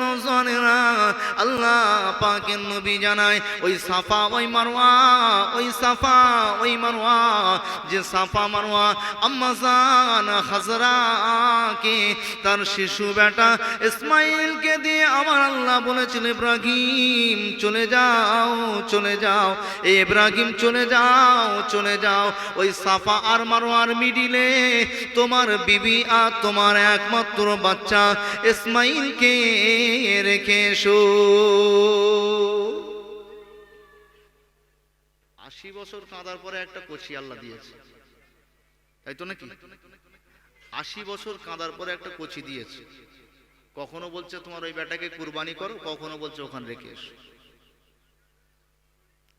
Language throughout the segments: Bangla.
নজনেরা আল্লাহ পাকের নবী জানায়, ওই সাফা, ওই মারওয়া, ওই সাফা, ওই মারওয়া, যে সাফা মারওয়া আম্মাজান হাজরাকে, তার শিশু বেটা ইসমাইলকে দিয়ে আমার আল্লাহ বলেছিল ইব্রাহিম চলে যাও চলে যাও, এ ইব্রাহিম চলে যাও চলে যাও, ওই সাফা আর মারোয়ার মিডিলে তোমার বিবি আর তোমার একমাত্র বাচ্চা ইসমাইলকে রেখে এসো আশি বছর কাঁদার পরে একটা কচি আল্লাহ দিয়েছে। তাই তো নাকি? আশি বছর কাঁদার পরে একটা কচি দিয়েছে। কখনো বলছে তোমার ওই বেটাকে কুরবানি করো, কখনো বলছে ওখানে রেখে এসো।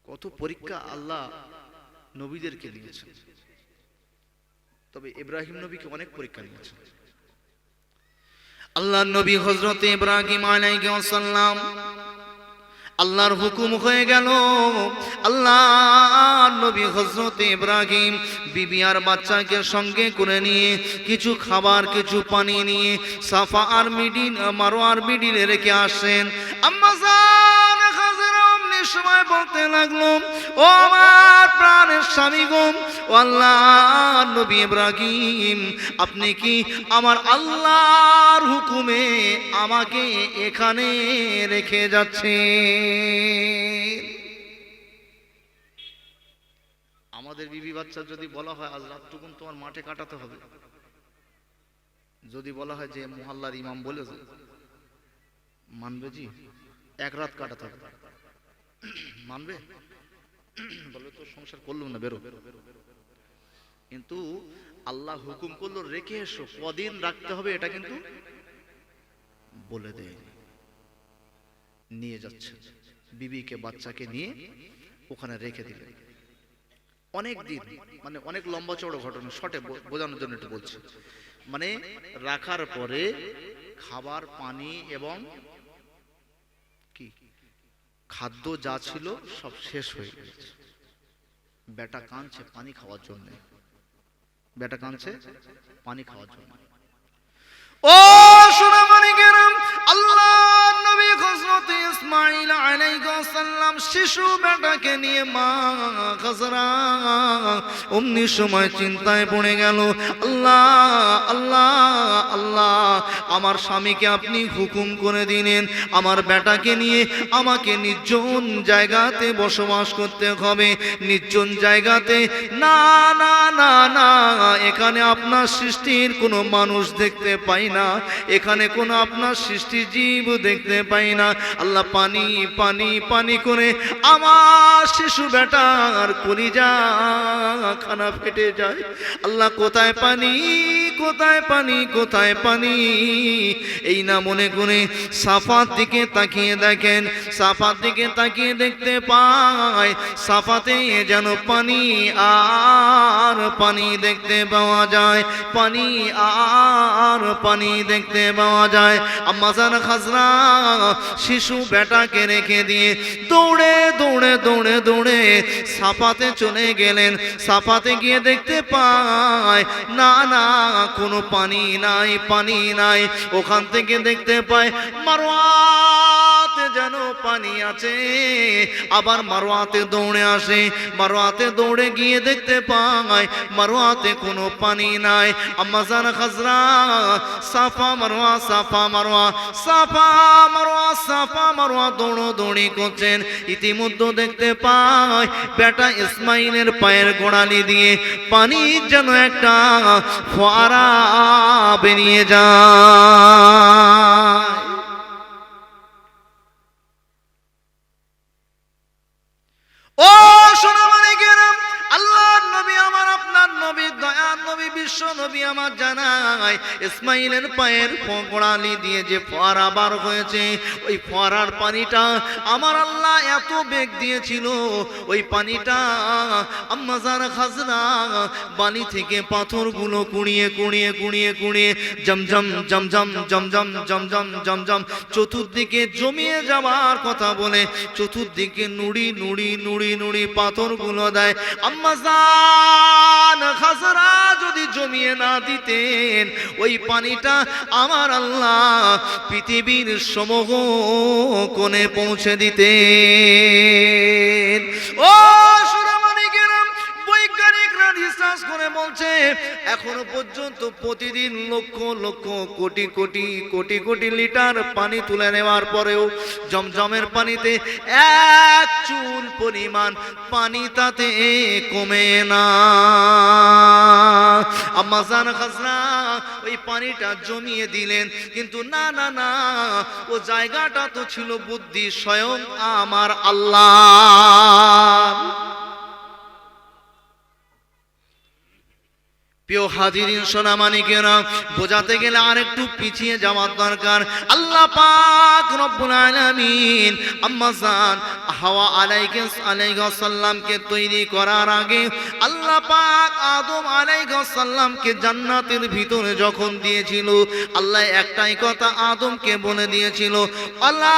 কত পরীক্ষা আল্লাহ নবীদেরকে দিয়েছেন। তবে ইব্রাহিম নবীকে অনেক পরীক্ষা নিয়েছেন। আল্লাহ নবী হজরত ইব্রাহিম আলাইহিস সালাম আল্লাহর হুকুম হয়ে গেল। আল্লাহ নবী হজরত ইব্রাহিম বিবি আর বাচ্চাকে সঙ্গে করে নিয়ে কিছু খাবার, কিছু পানি নিয়ে সাফা আর মিডিন মারোয়ার মিডিলে রেখে আসেন। সময় বলতে লাগল, ও আমার প্রাণের স্বামী গম ও আল্লাহ নবী ইব্রাহিম, আপনি কি আমার আল্লাহর হুকুমে আমাকে এখানে রেখে যাচ্ছে। আমাদের বিবি বাচ্চা যদি বলা হয়, আজ রাতটুকুন তোমার মাঠে কাটাতে হবে। যদি বলা হয় যে মোহাল্লার ইমাম বলেছে, মানবে জি, এক রাত কাটাতে হবে। মানবে? বলে তো সংসার করলাম না, বেরো। কিন্তু আল্লাহ হুকুম করল, রেখে এসো, কদিন রাখতে হবে এটা কিন্তু বলে দেয়। নিয়ে যাচ্ছে। বিবিকে বাচ্চাকে নিয়ে ওখানে রেখে দিলেন অনেক দিন মানে অনেক লম্বা চড়ো ঘটনা শটে বোঝানোর জন্য একটু বলছি। মানে রাখার পরে খাবার, পানি এবং কি? খাদ্য যা ছিল সব শেষ হয়ে গেছে। বেটা কাঁদছে পানি খাওয়ার জন্য। বেটা কাঁদছে পানি খাওয়ার জন্য। ও সোনামানিকেরাম শিশু বেটাকে নিয়ে মা খাজরা। অমনি সময় চিন্তায় পড়ে গেল, আল্লাহ আল্লাহ আল্লাহ, আমার স্বামীকে আপনি হুকুম করে দিলেন, আমার বেটাকে নিয়ে আমাকে নির্জন জায়গাতে বসবাস করতে হবে। নির্জন জায়গাতে না না না না, এখানে আপনার সৃষ্টির কোনো মানুষ দেখতে পাই না, এখানে কোনো আপনার সৃষ্টি জীব দেখতে পাই না। আল্লাহ পানি পানি পানি করে আমার শিশু বেটার কলিজা খানা ফেটে যায়। আল্লাহ, কোথায় পানি? কোথায় পানি? কোথায় পানি? এই না মনে করে সাফার দিকে তাকিয়ে দেখেন সাফার দিকে তাকিয়ে দেখতে পায়, সাফাতে যেন পানি আর পানি দেখতে পাওয়া যায়, পানি আর পানি দেখতে পাওয়া যায়। আম্মাজান খাজরা শিশু বেটাকে রেখে দিয়ে দৌড়ে দৌড়ে দৌড়ে দৌড়ে সাফাতে চলে গেলেন। সাফাতে গিয়ে দেখতে পায়, না না, কোনো পানি নাই পানি নাই। ওখান থেকে দেখতে পায় মারোয়াতে যেন পানি আছে। আবার মারোয়াতে দৌড়ে আসে। মারোয়াতে দৌড়ে গিয়ে দেখতে পায় মারোয়াতে কোনো পানি নাই। আম্মাজান খাজরা, সাফা মারোয়া সাফা মারোয়া সাফা মারোয়া সাফা মারোয়া দৌড়ো দৌড়ি করছেন। ইতিমধ্যে দেখতে পায়, বেটা ইসমাইলের পায়ের গোড়ালি দিয়ে পানি যেন একটা ফোয়ারা বেরিয়ে যায়। নবী, বিশ্ব নবী আমার জানায় ইসমাইলের পায়ের গোড়ালি দিয়ে যে ফোয়ারা বার হয়েছে, ওই ফোয়ারার পানিটা আমার আল্লাহ এত বেগ দিয়েছিল, ওই পানিটা আম্মাজার খাজনা বালি থেকে পাথরগুলো কুড়িয়ে কুড়িয়ে কুড়িয়ে কুড়িয়ে জমজম জমজম জমজম জমজম জমজম চতুর্দিকে জমিয়ে যাওয়ার কথা বলে, চতুর্দিকে নুড়ি নুড়ি নুড়ি নুড়ি পাথরগুলো দেয়। আম্মাজান খাজরা যদি জমিয়ে না দিতেন ওই পানিটা আমার আল্লাহ পৃথিবীর সমূহ কোণে পৌঁছে দিতেন। ও বলছে এখনও পর্যন্ত প্রতিদিন লক্ষ লক্ষ কোটি কোটি কোটি কোটি লিটার পানি তুলে নেওয়ার পরেও জমজমের পানিতে এক চুল পরিমাণ পানি তাতে কমে না। আম্মাজান খাজনা ওই পানিটা জমিয়ে দিলেন। কিন্তু না না না, ও জায়গাটা তো ছিল বুদ্ধি স্বয়ং আমার আল্লাহ। প্রিয় হাজিরিন, সোনামানিকেরা, বোঝাতে গেলে আরেকটু পিছিয়ে যাওয়ার দরকার। আল্লাহ পাক রব্বুল আলামিন আম্মা জান হাওয়া আলাইহিস আলাইহিস সাল্লামকে তৈরি করার আগে আল্লাহ পাক আদম আলাইহিস সাল্লামকে জান্নাতের ভিতরে যখন দিয়েছিল, আল্লাহ একটাই কথা আদমকে বলে দিয়েছিল, আল্লাহ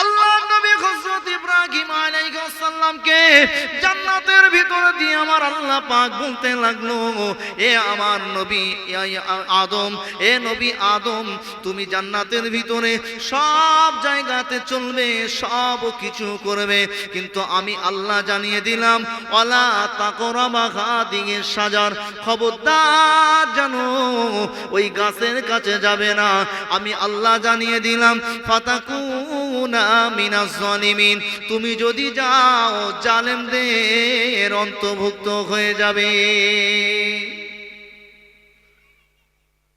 আল্লাহ নবী হযরত ইব্রাহিম আলাইহিস সালামকে জান্নাতের ভিতরে দিয়ে আমার আল্লাহ পাক বলতে লাগল, এ আমার নবী আদম, এ নবী আদম, তুমি জান্নাতের ভিতরে সব জায়গাতে চলবে, সব কিছু করবে। কিন্তু আমি আল্লাহ জানিয়ে দিলাম, ওয়ালা তাকরাবা খাদিগে সাজার খবরদার জানো, ওই গাছের কাছে যাবে না। আমি আল্লাহ জানিয়ে দিলাম জালিমিন তুমি যদি যাও জালেমদের অন্তর্ভুক্ত হয়ে যাবে।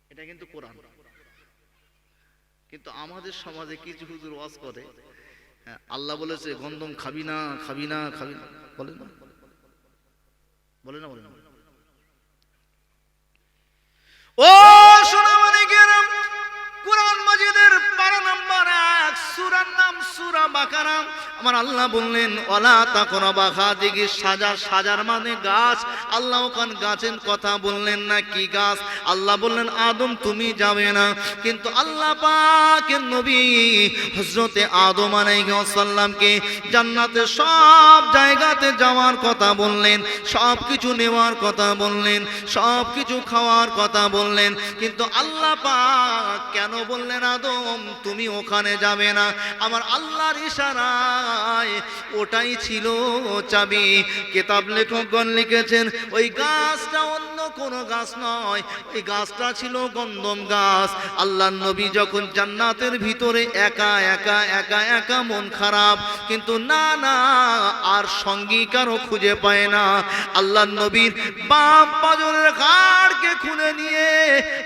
এটা কিন্তু কোরআন। কিন্তু আমাদের সমাজে কিছু হুজুর ওয়াজ করে। হ্যাঁ, আল্লাহ বলেছে গন্ধম খাবি না খাবি না খাবি না। বলে না? বলে না বলে না? ও সোনামানিকেরা কোরআন মাজিদের পারা নাম্বার সূরার নাম সূরা বাকারা। আমার আল্লাহ বললেন ওলা কোনো বাঘা দিকে সাজার সাজার মানে গাছ। আল্লাহ ওখান গাছের কথা বললেন না, কি গাছ? আল্লাহ বললেন, আদম, তুমি যাবে না। কিন্তু আল্লাহ পাকের নবী হযরতে আদম আলাইহিস সালামকে জান্নাতে সব জায়গাতে যাওয়ার কথা বললেন, সব কিছু নেওয়ার কথা বললেন, সব কিছু খাওয়ার কথা বললেন। কিন্তু আল্লাহ পাক কেন বললেন, আদম, তুমি ওখানে যাবে না? আমার আল্লাহর ইশারায়। ওটাই ছিল চাবি। কেতাব লেখকগণ লিখেছেন, ওই গাছটা অন্য কোনো গাছ নয়। ওই গাছটা ছিল গন্ধম গাছ। আল্লাহ নবী যখন জান্নাতের ভিতরে একা একা একা একা মন খারাপ, কিন্তু না না, আর সঙ্গী কারও খুঁজে পায় না। আল্লাহ নবীর বাম পাজরের ঘাড়কে খুলে নিয়ে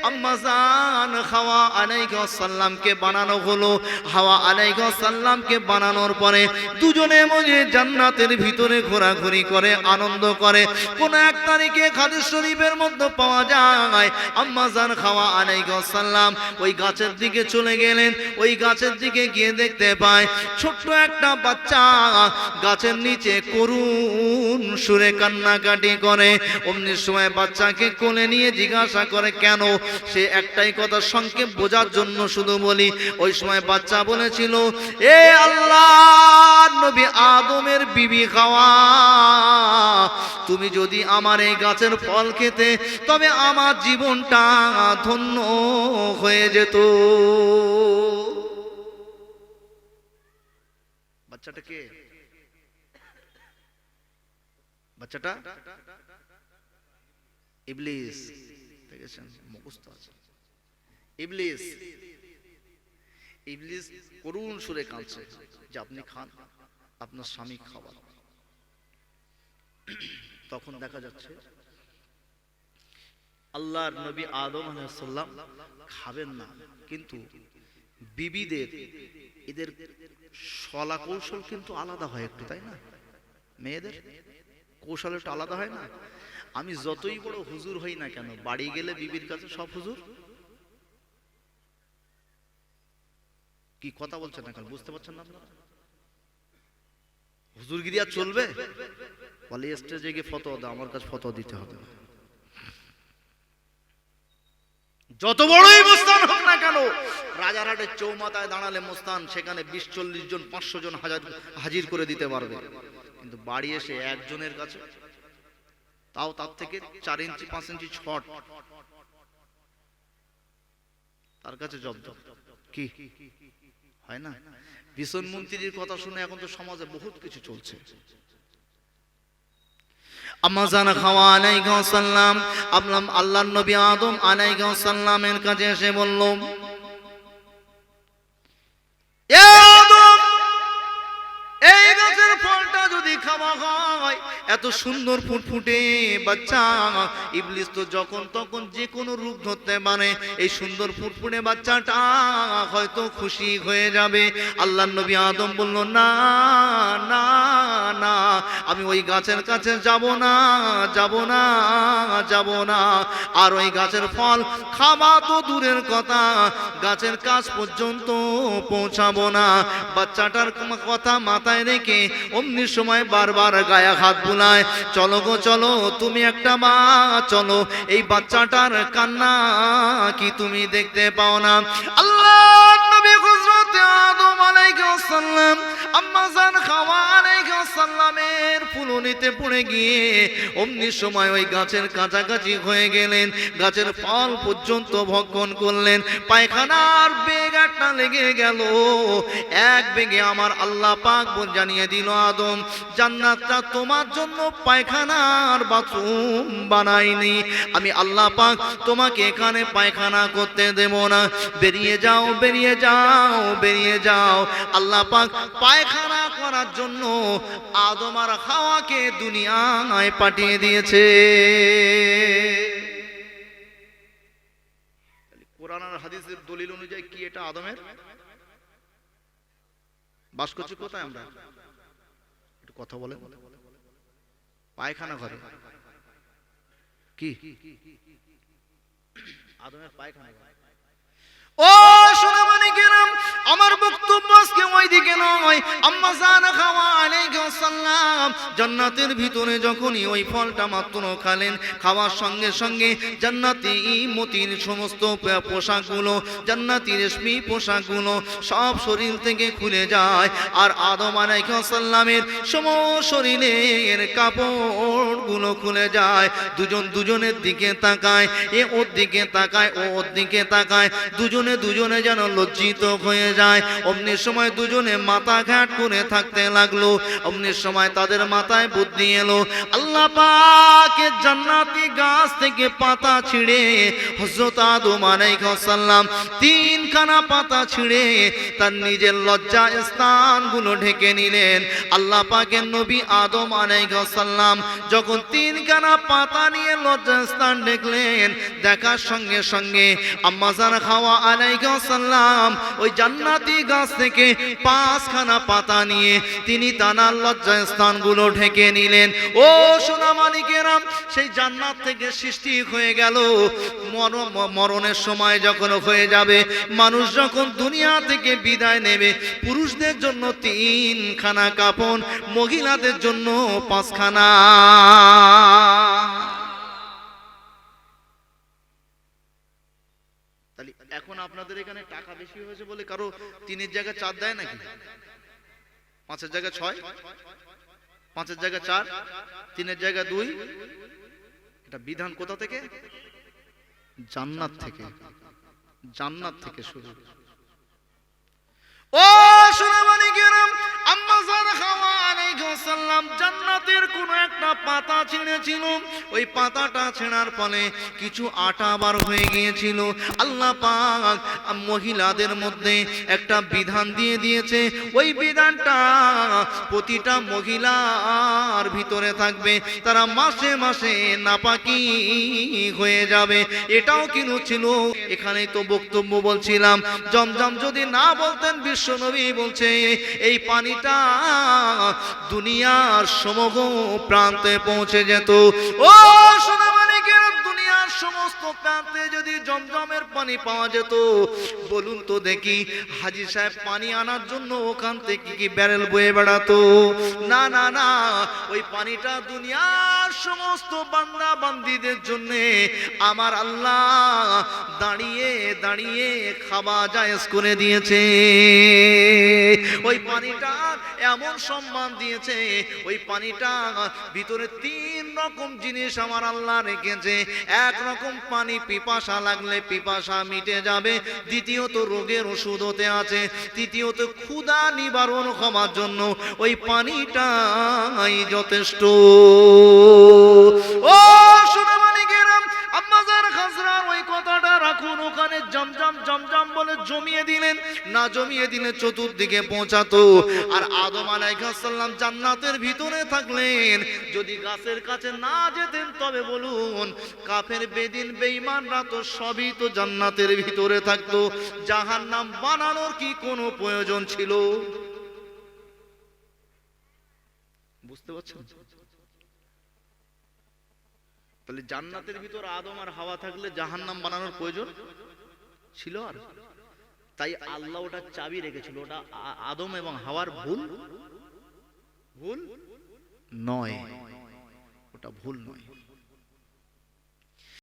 আম্মাজান হাওয়া আলাইহিস সাল্লামকে বানানো হলো। হাওয়া আলাইহিস সাল্লামকে বানানোর পরে দুজনে মজে জান্নাতের ভিতরে ঘোরাঘুরি করে, আনন্দ করে। কোন এক তারিখে খাদিস শরীফের মধ্যে পাওয়া যায়। আম্মাজান খাওয়া আলাইহিস সাল্লাম ওই গাছের দিকে চলে গেলেন। ওই গাছের দিকে গিয়ে দেখতে পায়, ছোট্ট একটা বাচ্চা গাছের নিচে করুণ সুরে কান্নাকাটি করে। অমনি সময় বাচ্চাকে কোলে নিয়ে জিজ্ঞাসা করে, কেন? সে একটাই কথা সংক্ষেপ বোঝার জন্য শুধু বলি, ওই সময় বাচ্চা বলেছিল, এ আল্লাহ, নবী আদমের বিবি খাওয়া, তুমি যদি আমার এই গাছের ফল খেতে, তবে আমার জীবনটা ধন্য হয়ে যেত। বাচ্চাটা কে? বাচ্চাটা? ইবলিস। ইবলিস। ইবলিস করুণ সুরে কাঁদছে যে আপনি খান, আপনার স্বামী খাবার। তখন দেখা যাচ্ছে আল্লাহর নবী আদম আলাইসাল্লাম খাবেন না, কিন্তু বিবিদের এদের সলা কৌশল কিন্তু আলাদা হয় একটু, তাই না? মেয়েদের কৌশল একটু আলাদা হয় না? আমি যতই বড় হুজুর হই না কেন, বাড়ি গেলে বিবির কাছে সব হুজুর কি কথা বলছেন না কেন বুঝতে পারছেন না আপনারা? হুজুরগিরি আর চলবে? বলে, স্টেজে গিয়ে ফটো দাও, আমার কাছে ফটো দিতে হবে যত বড়ই মোস্তান হোক না কেন রাজারহাটের চৌমাথায় দাঁড়ালে মোস্তান, সেখানে বিশ চল্লিশ জন, পাঁচশো জন হাজার, হাজির করে দিতে পারবে। কিন্তু বাড়ি এসে একজনের কাছে, তাও তার থেকে চার ইঞ্চি, পাঁচ ইঞ্চি ছট। তার কাছে জব্দ। কি? হয় না? ভীষণ মন্ত্রীর কথা শুনে এখন তো সমাজে বহুত কিছু চলছে। আমাজান খাওয়া সাল্লাম আল্লাহ নবী আদম আলাইহি সাল্লামের কাছে এসে বলল এত সুন্দর ফুটফুটে বাচ্চা। ইবলিস তো যখন তখন যে কোনো রূপ ধরতে পারে। এই সুন্দর ফুটফুটে বাচ্চাটা হয়তো খুশি হয়ে যাবে। আল্লাহ নবী আদম বলল, না না না, আমি ওই গাছের কাছে যাব না যাব না যাব না। আর ওই গাছের ফল খাওয়া তো দূরের কথা। গাছের কাজ পর্যন্ত পৌঁছাবো না। বাচ্চাটার কথা মাথায় রেখে অমনি সময় বারবার গায়ে হাত বুলায়। চলো গো, চলো, তুমি একটা মা, চলো। এই বাচ্চাটার কান্না কি তুমি দেখতে পাও না? আল্লাহ নবী হযরত আদম আলাইহিস সালাম আম্মা জান খাওয়া সালামের ফুলনিতে পড়ে গিয়ে অমনি সময় ওই গাছের কাছাকাছি হয়ে গেলেন। গাছের ফল পর্যন্ত ভক্ষণ করলেন। পায়খানার বেগ একটা লেগে গেল। এক বেগে আমার আল্লাহ পাক জানিয়ে দিল, আদম, জান্নাতটা তোমার জন্য পায়খানার বাথরুম বানাইনি। আমি আল্লাহ পাক তোমাকে এখানে পায়খানা করতে দেব না। বেরিয়ে যাও বেরিয়ে যাও বেরিয়ে যাও। আল্লাহ পাক পায়খানা করার জন্য আদম আর হাওয়াকে দুনিয়ায় পাঠিয়ে দিয়েছে। হাদিসের দলিল অনুযায়ী কি এটা আদমের? বাস করছি কোথায় আমরা? একটু কথা বলে পায়খানা ঘরে। কি? আদমের পায়খানা ও আমার বক্তব্য নয়। আম্মা জান্নাতের ভিতরে যখনই ওই ফলটা মাত্র খালেন, খাওয়ার সঙ্গে সঙ্গে জান্নাতি মতির সমস্ত পোশাকগুলো, জান্নাতি রেশমি পোশাকগুলো সব শরীর থেকে খুলে যায়। আর আদম আলাইহিস সালামের সমস্ত শরীরের কাপড়গুলো খুলে যায়। দুজন দুজনের দিকে তাকায়, এ ওর দিকে তাকায়, ও ওর দিকে তাকায়। দুজনে দুজনে যেন লজ্জিত হয়ে যায়। অমনি সময় দুজনে মাথা ঘাট করে থাকতে লাগল। অমনি সময় তাদের মাথায় বুদ্ধি এলো। আল্লাহ পাকের জান্নাতি গাছ থেকে পাতা ছিঁড়ে হযরত আদম আলাইহিস সালাম তিনখানা পাতা ছিঁড়ে তার নিজের লজ্জা স্থানগুলো ঢেকে নিলেন। আল্লাহ পাকের নবী আদম আলাইহিস সালাম যখন তিনখানা পাতা নিয়ে লজ্জা স্থান দেখলেন, দেখার সঙ্গে সঙ্গে আম্মাজান খাওয়া আলাইহিস সালাম ওই জান্নাতি গাছ থেকে পাঁচখানা পাতা নিয়ে তিনি তানার লজ্জা স্থানগুলো ঢেকে নিলেন। ও সোনা মানিকেরাম সেই জান্নাত থেকে সৃষ্টি হয়ে গেল। মর- মরণের সময় যখন হয়ে যাবে, মানুষ যখন দুনিয়া থেকে বিদায় নেবে, পুরুষদের জন্য তিনখানা কাপড়, মহিলাদের জন্য পাঁচখানা। এখন আপনাদের এখানে টাকা বেশি হয়েছে বলে কারও তিনের জায়গায় চার দেয় নাকি? পাঁচের জায়গায় ছয়? পাঁচের জায়গায় চার? তিনের জায়গায় দুই? এটা বিধান কোথা থেকে? জান্নাত থেকে। জান্নাত থেকে শুরু। ও সোনামানি কেরাম, আম্মা জান খাওয়া জান্নাতের কোন একটা পাতা ছিঁড়েছিল। ওই পাতাটা ছেঁড়ার ফলে কিছু আটা বার হয়ে গিয়েছিল। আল্লাহ পাক মহিলাদের মধ্যে একটা বিধান দিয়ে দিয়েছে। ওই বিধানটা প্রতিটা মহিলার ভিতরে থাকবে। তারা মাসে মাসে নাপাকি হয়ে যাবে। এটাও কিন্তু ছিল। এখানেই তো বক্তব্য বলছিলাম। জমজম যদি না বলতেন বিশ্বনবী বলছে, এই পানিটা দুনিয়ার সমগ্র প্রান্তে পৌঁছে যেত। ও দুনিয়ার সমস্ত ওখানে যদি জমজমের পানি পাওয়া যেত, বলুন তো দেখি সাহেব পানি আনার জন্য ওখান থেকে কি ব্যারেল বয়ে বেড়াতো? না না না, ওই পানিটা দুনিয়ার সমস্ত বান্দা বান্দিদের জন্য আমার আল্লাহ দাঁড়িয়ে দাঁড়িয়ে খাওয়া জায়েজ করে দিয়েছে। ওই পানিটা এমন সম্মান দিয়েছে, ওই পানিটা ভিতরে তিন রকম জিনিস আমার আল্লাহ রেখেছে। এক রকম পানি পিপাসা লাগলে পিপাসা মিটে যাবে, দ্বিতীয়ত রোগের ওষুধ হতে আছে, তৃতীয়ত ক্ষুধা নিবারণ হওয়ার জন্য ওই পানিটাই যথেষ্ট। ও জমজম জমজম বলে জমিয়ে দিলেন। না জমিয়ে দিলে চতুর্দিকে পৌঁছাতো। আর আদম আলাইহাসাল্লাম জান্নাতের ভিতরে থাকলেন। যদি গাছের কাছে না যেতেন, তবে বলুন, কাফের, বেদিন, বেঈমানরা তো সবই তো জান্নাতের ভিতরে থাকতো। জাহান্নাম বানানোর কি কোনো প্রয়োজন ছিল? বুঝতে পারছেন? তাহলে জান্নাতের ভিতর আদম আর হাওয়া থাকলে জাহান্নাম বানানোর প্রয়োজন? ছিল আর? তাই আল্লাহ ওটা চাবি রেখেছিল ওটা আদম এবং হাওয়ার ভুল? ভুল? নয়। ওটা ভুল নয়।